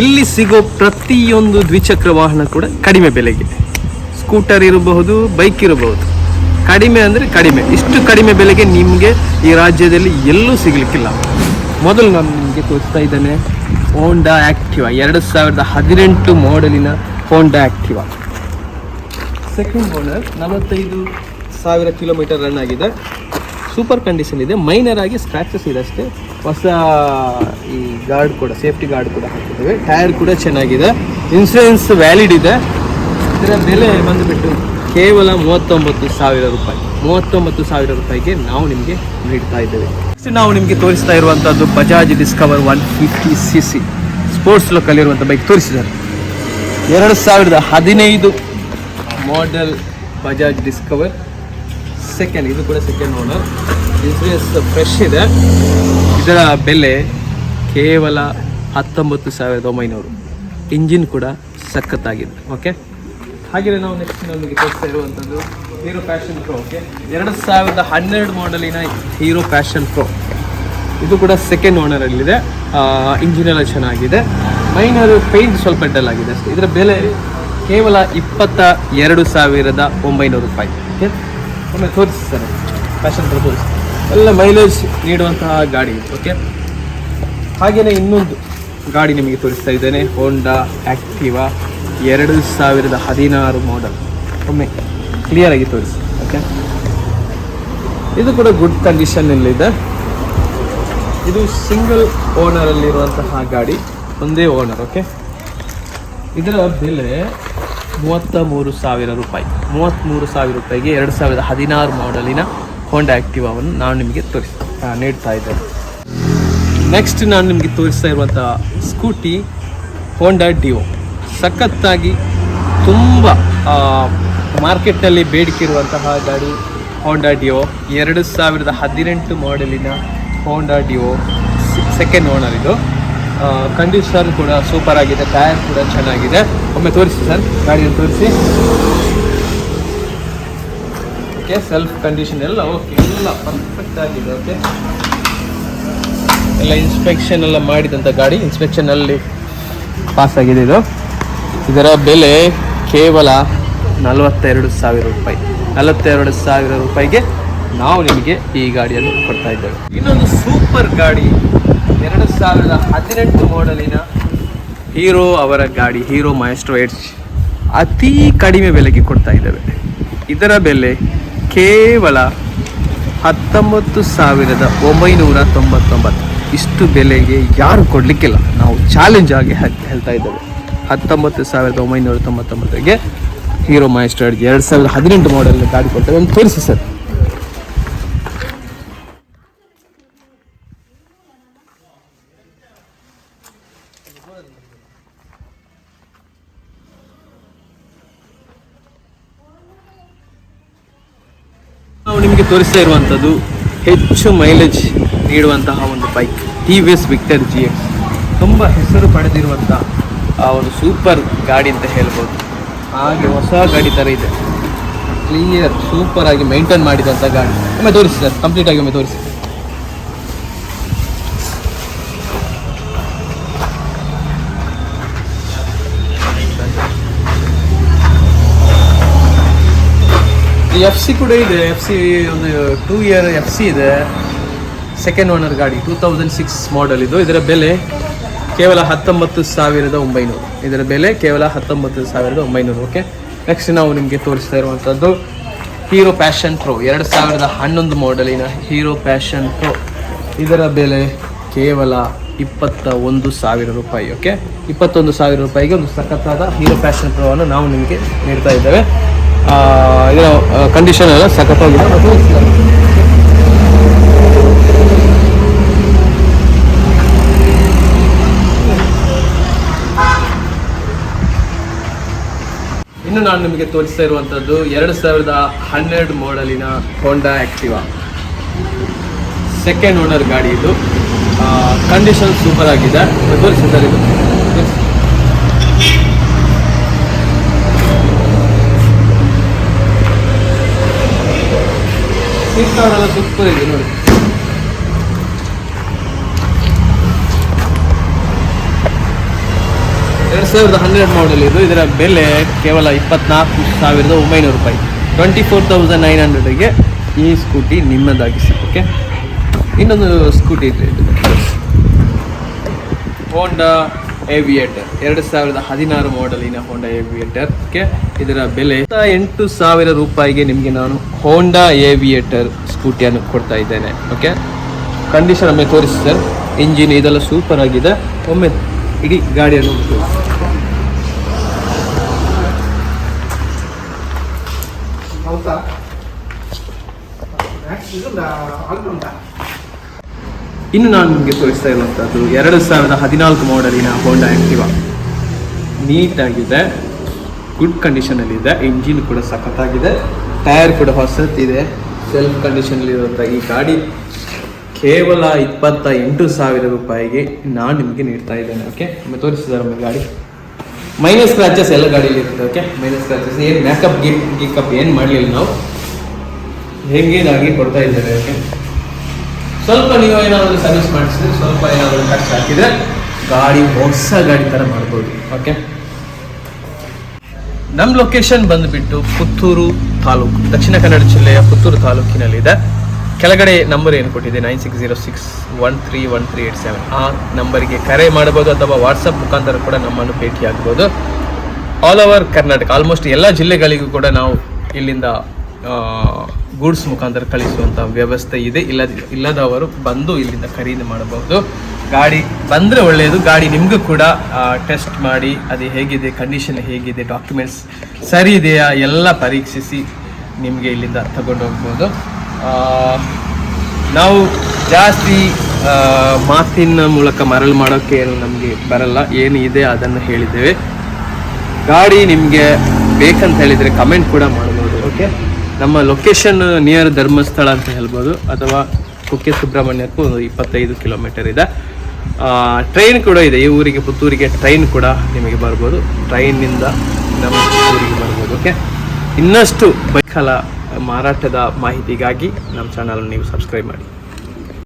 ಇಲ್ಲಿ ಸಿಗೋ ಪ್ರತಿಯೊಂದು ದ್ವಿಚಕ್ರ ವಾಹನ ಕೂಡ ಕಡಿಮೆ ಬೆಲೆಗೆ. ಸ್ಕೂಟರ್ ಇರಬಹುದು, ಬೈಕ್ ಇರಬಹುದು. ಕಡಿಮೆ ಅಂದರೆ ಕಡಿಮೆ. ಇಷ್ಟು ಕಡಿಮೆ ಬೆಲೆಗೆ ನಿಮಗೆ ಈ ರಾಜ್ಯದಲ್ಲಿ ಎಲ್ಲೂ ಸಿಗಲಿಕ್ಕಿಲ್ಲ. ಮೊದಲು ನಾನು ನಿಮಗೆ ತೋರಿಸ್ತಾ ಇದ್ದೇನೆ ಹೋಂಡಾ ಆ್ಯಕ್ಟಿವಾ ಎರಡು ಸಾವಿರದ ಹದಿನೆಂಟು ಮಾಡೆಲಿನ ಹೋಂಡಾ ಆ್ಯಕ್ಟಿವಾ ಸೆಕೆಂಡ್ ಓನರ್ ನಲವತ್ತೈದು ಸಾವಿರ ಕಿಲೋಮೀಟರ್ ರನ್ ಆಗಿದೆ. ಸೂಪರ್ ಕಂಡೀಷನ್ ಇದೆ. ಮೈನರ್ ಆಗಿ ಸ್ಕ್ರಾಚಸ್ ಇದೆ ಅಷ್ಟೇ. ಹೊಸ, ಈ ಗಾರ್ಡ್ ಕೂಡ, ಸೇಫ್ಟಿ ಗಾರ್ಡ್ ಕೂಡ ಹಾಕಿದ್ದೇವೆ. ಟೈರ್ ಕೂಡ ಚೆನ್ನಾಗಿದೆ. ಇನ್ಸೂರೆನ್ಸ್ ವ್ಯಾಲಿಡ್ ಇದೆ. ಇದರ ಬೆಲೆ ಬಂದುಬಿಟ್ಟು ಕೇವಲ ಮೂವತ್ತೊಂಬತ್ತು ಸಾವಿರ ರೂಪಾಯಿ. ಮೂವತ್ತೊಂಬತ್ತು ಸಾವಿರ ರೂಪಾಯಿಗೆ ನಾವು ನಿಮಗೆ ನೀಡ್ತಾ ಇದ್ದೇವೆ. ನೆಕ್ಸ್ಟ್ ನಾವು ನಿಮಗೆ ತೋರಿಸ್ತಾ ಇರುವಂಥದ್ದು Bajaj Discover one fifty C C sports local ಇರುವಂಥ ಬೈಕ್ ತೋರಿಸಿದ್ದಾರೆ. ಎರಡು ಸಾವಿರದ ಹದಿನೈದು ಮಾಡೆಲ್ ಬಜಾಜ್ ಡಿಸ್ಕವರ್ ಸೆಕೆಂಡ್ ಇದು ಕೂಡ ಸೆಕೆಂಡ್ ಓನರ್ ಇನ್ಸೂರೆನ್ಸ್ ಫ್ರೆಶ್ ಇದೆ. ಇದರ ಬೆಲೆ ಕೇವಲ ಹತ್ತೊಂಬತ್ತು ಸಾವಿರದ ಒಂಬೈನೂರು. ಇಂಜಿನ್ ಕೂಡ ಸಖತ್ತಾಗಿದೆ ಓಕೆ ಹಾಗೆಯೇ ನಾವು ನೆಕ್ಸ್ಟ್ ನಮಗೆ ತೋರಿಸ್ತಾ ಇರುವಂಥದ್ದು ಹೀರೋ ಪ್ಯಾಷನ್ ಪ್ರೋ ಓಕೆ ಎರಡು ಸಾವಿರದ ಹನ್ನೆರಡು ಮಾಡಲಿನ ಹೀರೋ ಪ್ಯಾಷನ್ ಪ್ರೋ ಇದು ಕೂಡ ಸೆಕೆಂಡ್ ಓನರಲ್ಲಿದೆ ಇಂಜಿನ್ ಎಲ್ಲ ಚೆನ್ನಾಗಿದೆ. ಮೈನರ್ ಪೇಂಟ್ ಸ್ವಲ್ಪ ಡಲ್ ಆಗಿದೆ ಅಷ್ಟೇ. ಇದರ ಬೆಲೆ ಕೇವಲ ಇಪ್ಪತ್ತ ಎರಡು ಸಾವಿರದ ಒಂಬೈನೂರು ರೂಪಾಯಿ ಓಕೆ ಒಮ್ಮೆ ತೋರಿಸಿ ಸರ್ ಫ್ಯಾಷನ್ ಪ್ರೋ ತೋರಿಸಿ ಎಲ್ಲ ಮೈಲೇಜ್ ನೀಡುವಂತಹ ಗಾಡಿ ಓಕೆ ಹಾಗೆಯೇ ಇನ್ನೊಂದು ಗಾಡಿ ನಿಮಗೆ ತೋರಿಸ್ತಾ ಇದ್ದೇನೆ. ಹೋಂಡಾ ಆ್ಯಕ್ಟಿವಾ ಎರಡು ಸಾವಿರದ ಹದಿನಾರು ಮಾಡೆಲ್ ಒಮ್ಮೆ ಕ್ಲಿಯರಾಗಿ ತೋರಿಸಿ ಓಕೆ ಇದು ಕೂಡ ಗುಡ್ ಕಂಡೀಷನ್ನಲ್ಲಿದೆ ಇದು. ಸಿಂಗಲ್ ಓನರಲ್ಲಿರುವಂತಹ ಗಾಡಿ, ಒಂದೇ ಓನರ್ ಓಕೆ ಇದರ ಬೆಲೆ ಮೂವತ್ತ ಮೂರು ಸಾವಿರ ರೂಪಾಯಿ. ಮೂವತ್ತ್ಮೂರು ಸಾವಿರ ರೂಪಾಯಿಗೆ ಎರಡು ಸಾವಿರದ ಹದಿನಾರು ಮಾಡೆಲಿನ ಹೋಂಡಾ ಆ್ಯಕ್ಟಿವಾವನ್ನು ನಾನು ನಿಮಗೆ ತೋರಿಸ್ತಾ ಆ, ನೀಡ್ತಾ ಇದ್ದೇನೆ. ನೆಕ್ಸ್ಟ್ ನಾನು ನಿಮಗೆ ತೋರಿಸ್ತಾ ಇರುವಂಥ ಸ್ಕೂಟಿ ಹೋಂಡಾ ಡಿಯೋ ಸಖತ್ತಾಗಿ ತುಂಬ ಮಾರ್ಕೆಟ್ನಲ್ಲಿ ಬೇಡಿಕೆ ಇರುವಂತಹ ಗಾಡಿ ಹೋಂಡಾ ಡಿಯೋ ಎರಡು ಸಾವಿರದ ಹದಿನೆಂಟು ಮಾಡೆಲಿನ ಹೋಂಡಾ ಡಿಯೋ ಸೆಕೆಂಡ್ ಓನರ್ ಇದು. ಕಂಡೀಷನ್ ಕೂಡ ಸೂಪರ್ ಆಗಿದೆ ಟೈರ್ ಕೂಡ ಚೆನ್ನಾಗಿದೆ. ಒಮ್ಮೆ ತೋರಿಸಿ ಸರ್, ಗಾಡಿಯನ್ನು ತೋರಿಸಿ. ಓಕೆ ಸೆಲ್ಫ್ ಕಂಡೀಷನ್ ಎಲ್ಲ ಓಕೆ ಎಲ್ಲ ಪರ್ಫೆಕ್ಟ್ ಆಗಿದೆ ಓಕೆ ಎಲ್ಲ ಇನ್ಸ್ಪೆಕ್ಷನ್ ಎಲ್ಲ ಮಾಡಿದಂಥ ಗಾಡಿ ಇನ್ಸ್ಪೆಕ್ಷನ್ ಅಲ್ಲಿ ಪಾಸ್ ಆಗಿದೆ ಇದು. ಇದರ ಬೆಲೆ ಕೇವಲ ನಲವತ್ತೆರಡು ಸಾವಿರ ರೂಪಾಯಿ. ನಲವತ್ತೆರಡು ಸಾವಿರ ರೂಪಾಯಿಗೆ ನಾವು ನಿಮಗೆ ಈ ಗಾಡಿಯನ್ನು ಕೊಡ್ತಾ ಇದ್ದೇವೆ. ಇನ್ನೊಂದು ಸೂಪರ್ ಗಾಡಿ ಎರಡು ಸಾವಿರದ ಹದಿನೆಂಟು ಮಾಡೆಲಿನ ಹೀರೋ ಅವರ ಗಾಡಿ ಹೀರೋ ಮೈಸ್ಟ್ರೋ ಎಡ್ಜ್ ಅತಿ ಕಡಿಮೆ ಬೆಲೆಗೆ ಕೊಡ್ತಾ ಇದ್ದೇವೆ. ಇದರ ಬೆಲೆ ಕೇವಲ ಹತ್ತೊಂಬತ್ತು ಸಾವಿರದ ಒಂಬೈನೂರ ತೊಂಬತ್ತೊಂಬತ್ತು. ಇಷ್ಟು ಬೆಲೆಗೆ ಯಾರು ಕೊಡಲಿಕ್ಕಿಲ್ಲ. ನಾವು ಚಾಲೆಂಜ್ ಆಗಿ ಹೇಳ್ತಾ ಇದ್ದೇವೆ. ಹತ್ತೊಂಬತ್ತು ಸಾವಿರದ ಒಂಬೈನೂರ ತೊಂಬತ್ತೊಂಬತ್ತಿಗೆ ಹೀರೋ ಮೈಸ್ಟರ್ ಎರಡು ಸಾವಿರದ ಹದಿನೆಂಟು ಮಾಡೆಲ್ ಗಾಡಿ ಕೊಡ್ತೇವೆ ಒಂದು ತೋರಿಸಿ ಸರ್ ನಾವು ನಿಮಗೆ ತೋರಿಸ್ತಾ ಇರುವಂಥದ್ದು ಹೆಚ್ಚು ಮೈಲೇಜ್ ನೀಡುವಂತಹ ಒಂದು bike T V S Victor G X ತುಂಬ ಹೆಸರು ಪಡೆದಿರುವಂಥ ಆ ಒಂದು ಸೂಪರ್ ಗಾಡಿ ಅಂತ ಹೇಳ್ಬೋದು. ಹಾಗೆ ಹೊಸ ಗಾಡಿ ಥರ ಇದೆ. ಕ್ಲಿಯರ್ ಸೂಪರ್ ಆಗಿ ಮೇಂಟೈನ್ ಮಾಡಿದಂಥ ಗಾಡಿ. ಒಮ್ಮೆ ತೋರಿಸಿ ಸರ್ ಕಂಪ್ಲೀಟ್ ಆಗಿ ಒಮ್ಮೆ ತೋರಿಸಿ. ಎಫ್ ಸಿ ಕೂಡ ಇದೆ. ಎಫ್ ಸಿ ಒಂದು ಟೂ ಇಯರ್ ಎಫ್ ಸಿ ಇದೆ. ಸೆಕೆಂಡ್ ಓನರ್ ಗಾಡಿ ಟೂ ತೌಸಂಡ್ ಸಿಕ್ಸ್ ಮಾಡೆಲ್ ಇದು. ಇದರ ಬೆಲೆ ಕೇವಲ ಹತ್ತೊಂಬತ್ತು ಸಾವಿರದ ಒಂಬೈನೂರು. ಇದರ ಬೆಲೆ ಕೇವಲ ಹತ್ತೊಂಬತ್ತು ಸಾವಿರದ ಒಂಬೈನೂರು. ಓಕೆ ನೆಕ್ಸ್ಟ್ ನಾವು ನಿಮಗೆ ತೋರಿಸ್ತಾ ಇರುವಂಥದ್ದು ಹೀರೋ ಪ್ಯಾಷನ್ ಪ್ರೋ ಎರಡು ಸಾವಿರದ ಹನ್ನೊಂದು ಮಾಡೆಲಿನ ಹೀರೋ ಪ್ಯಾಷನ್ ಪ್ರೋ ಇದರ ಬೆಲೆ ಕೇವಲ ಇಪ್ಪತ್ತ ಒಂದು ಸಾವಿರ ರೂಪಾಯಿ. ಓಕೆ ಇಪ್ಪತ್ತೊಂದು ಸಾವಿರ ರೂಪಾಯಿಗೆ ಒಂದು ಸಖತ್ತಾದ ಹೀರೋ ಪ್ಯಾಷನ್ ಪ್ರೋವನ್ನು ನಾವು ನಿಮಗೆ ನೀಡ್ತಾ ಇದ್ದೇವೆ. ಇದರ ಕಂಡೀಷನ್ ಎಲ್ಲ ಸಖತ್ತಾಗಿದೆ ಮತ್ತು ಇನ್ನು ನಾನು ನಿಮಗೆ ತೋರಿಸ್ತಾ ಇರುವಂಥದ್ದು ಎರಡು ಸಾವಿರದ ಹನ್ನೆರಡು ಮಾಡೆಲಿನ ಹೋಂಡಾ ಆ್ಯಕ್ಟಿವಾ ಸೆಕೆಂಡ್ ಓನರ್ ಗಾಡಿ ಇದು. ಕಂಡೀಷನ್ ಸೂಪರ್ ಆಗಿದೆ. ತೋರಿಸಿದ್ದಾರೆ ಇದು. ಎಲ್ಲ ಸೂಪರ್ ಇದೆ ನೋಡಿ. ಎರಡು ಸಾವಿರದ ಹನ್ನೆರಡು ಮಾಡೆಲ್ ಇದು. ಇದರ ಬೆಲೆ ಕೇವಲ ಇಪ್ಪತ್ನಾಲ್ಕು ಸಾವಿರದ ಒಂಬೈನೂರು ರೂಪಾಯಿ. ಟ್ವೆಂಟಿ ಫೋರ್ ತೌಸಂಡ್ ನೈನ್ ಹಂಡ್ರೆಡ್ಗೆ ಈ ಸ್ಕೂಟಿ ನಿಮ್ಮದಾಗಿ ಓಕೆ ಇನ್ನೊಂದು ಸ್ಕೂಟಿ ಇದೆ. ಹೋಂಡಾ ಏವಿಯೇಟರ್ ಎರಡು ಸಾವಿರದ ಹದಿನಾರು ಮಾಡೆಲಿನ ಹೋಂಡಾ ಏವಿಯೇಟರ್ಗೆ ಇದರ ಬೆಲೆ ಎಂಟು ಸಾವಿರ ರೂಪಾಯಿಗೆ ನಿಮಗೆ ನಾನು ಹೋಂಡಾ ಏವಿಯೇಟರ್ ಸ್ಕೂಟಿಯನ್ನು ಕೊಡ್ತಾ ಇದ್ದೇನೆ. ಓಕೆ ಕಂಡೀಷನ್ ಒಮ್ಮೆ ತೋರಿಸಿ ಸರ್ ಇಂಜಿನ್ ಇದೆಲ್ಲ ಸೂಪರ್ ಆಗಿದೆ. ಒಮ್ಮೆ ಇಡೀ ಗಾಡಿಯನ್ನು ಹೌದಾ? ಇನ್ನು ನಾನು ನಿಮಗೆ ತೋರಿಸ್ತಾ ಇರುವಂಥದ್ದು ಎರಡು ಸಾವಿರದ ಹದಿನಾಲ್ಕು ಮಾಡೆಲಿನ ಹೋಂಡಾ ಆ್ಯಕ್ಟಿವಾ ನೀಟಾಗಿದೆ. ಗುಡ್ ಕಂಡೀಷನಲ್ಲಿದೆ ಇಂಜಿನ್ ಕೂಡ ಸಖತ್ತಾಗಿದೆ. ಟೈರ್ ಕೂಡ ಹೊಸತ್ತಿದೆ ಸೆಲ್ಫ್ ಕಂಡೀಷನಲ್ಲಿರುವಂಥ ಈ ಗಾಡಿ ಕೇವಲ ಇಪ್ಪತ್ತ ಎಂಟು ಸಾವಿರ ರೂಪಾಯಿಗೆ ನಾನು ನಿಮಗೆ ನೀಡ್ತಾ ಇದ್ದೇನೆ ಓಕೆ ಒಮ್ಮೆ ತೋರಿಸಿದ್ದಾರೆ ಒಮ್ಮೆ ಗಾಡಿ. ಮೈನಸ್ ಸ್ಕ್ರಾಚಸ್ ಎಲ್ಲ ಗಾಡಿಯಲ್ಲಿ ಇರುತ್ತೆ ಓಕೆ ಮೈನಸ್ ಸ್ಕ್ರಾಚಸ್ ಏನು ಮ್ಯಾಕಪ್ ಗಿಕ್ ಗಿಕಪ್ ಏನು ಮಾಡಲಿಲ್ಲ ನಾವು? ಹೆಂಗೇನಾಗಿ ಕೊಡ್ತಾ ಇದ್ದಾರೆ ಓಕೆ ಸ್ವಲ್ಪ ನೀವು ಏನಾದರೂ ಸರ್ವಿಸ್ ಮಾಡಿಸಿದ್ರೆ ಸ್ವಲ್ಪ ಏನಾದರೂ ಖರ್ಚು ಹಾಕಿದ್ರೆ ಗಾಡಿ ಹೊಸ ಗಾಡಿ ಥರ ಮಾಡ್ಬೋದು. ಓಕೆ ನಮ್ಮ ಲೊಕೇಶನ್ ಬಂದುಬಿಟ್ಟು ಪುತ್ತೂರು ತಾಲೂಕು, ದಕ್ಷಿಣ ಕನ್ನಡ ಜಿಲ್ಲೆಯ ಪುತ್ತೂರು ತಾಲೂಕಿನಲ್ಲಿದೆ. ಕೆಳಗಡೆ ನಂಬರ್ ಏನು ಕೊಟ್ಟಿದೆ? Nine six zero six one three one three eight seven ಆ ನಂಬರಿಗೆ ಕರೆ ಮಾಡ್ಬೋದು ಅಥವಾ ವಾಟ್ಸಪ್ ಮುಖಾಂತರ ಕೂಡ ನಮ್ಮನ್ನು ಭೇಟಿಯಾಗ್ಬೋದು ಆಲ್ ಓವರ್ ಕರ್ನಾಟಕ ಆಲ್ಮೋಸ್ಟ್ ಎಲ್ಲ ಜಿಲ್ಲೆಗಳಿಗೂ ಕೂಡ ನಾವು ಇಲ್ಲಿಂದ ಗೂಡ್ಸ್ ಮುಖಾಂತರ ಕಳಿಸುವಂಥ ವ್ಯವಸ್ಥೆ ಇದೆ. ಇಲ್ಲದ, ಇಲ್ಲದವರು ಬಂದು ಇಲ್ಲಿಂದ ಖರೀದಿ ಮಾಡಬಹುದು. ಗಾಡಿ ಬಂದರೆ ಒಳ್ಳೆಯದು ಗಾಡಿ ನಿಮಗೂ ಕೂಡ ಟೆಸ್ಟ್ ಮಾಡಿ ಅದು ಹೇಗಿದೆ ಕಂಡೀಷನ್ ಹೇಗಿದೆ ಡಾಕ್ಯುಮೆಂಟ್ಸ್ ಸರಿ ಇದೆಯಾ, ಎಲ್ಲ ಪರೀಕ್ಷಿಸಿ ನಿಮಗೆ ಇಲ್ಲಿಂದ ತಗೊಂಡು ಹೋಗ್ಬೋದು. ನಾವು ಜಾಸ್ತಿ ಮಾತಿನ ಮೂಲಕ ಮರಳು ಮಾಡೋಕ್ಕೆ ಏನು ನಮಗೆ ಬರಲ್ಲ, ಏನು ಇದೆ ಅದನ್ನು ಹೇಳಿದ್ದೇವೆ. ಗಾಡಿ ನಿಮಗೆ ಬೇಕಂತ ಹೇಳಿದರೆ ಕಮೆಂಟ್ ಕೂಡ ಮಾಡ್ಬೋದು ಓಕೆ ನಮ್ಮ ಲೊಕೇಶನ್ ನಿಯರ್ ಧರ್ಮಸ್ಥಳ ಅಂತ ಹೇಳ್ಬೋದು, ಅಥವಾ ಕುಕ್ಕೆ ಸುಬ್ರಹ್ಮಣ್ಯಕ್ಕೂ ಒಂದು ಇಪ್ಪತ್ತೈದು ಕಿಲೋಮೀಟರ್ ಇದೆ. ಟ್ರೈನ್ ಕೂಡ ಇದೆ. ಈ ಊರಿಗೆ, ಪುತ್ತೂರಿಗೆ ಟ್ರೈನ್ ಕೂಡ ನಿಮಗೆ ಬರ್ಬೋದು. ಟ್ರೈನಿಂದ ನಮ್ಮ ಪುತ್ತೂರಿಗೆ ಬರ್ಬೋದು ಓಕೆ ಇನ್ನಷ್ಟು ಬೈಕಲ ಮಾರಾಟದ ಮಾಹಿತಿಗಾಗಿ ನಮ್ಮ ಚಾನಲ್ ನೀವು ಸಬ್ಸ್ಕ್ರೈಬ್ ಮಾಡಿ.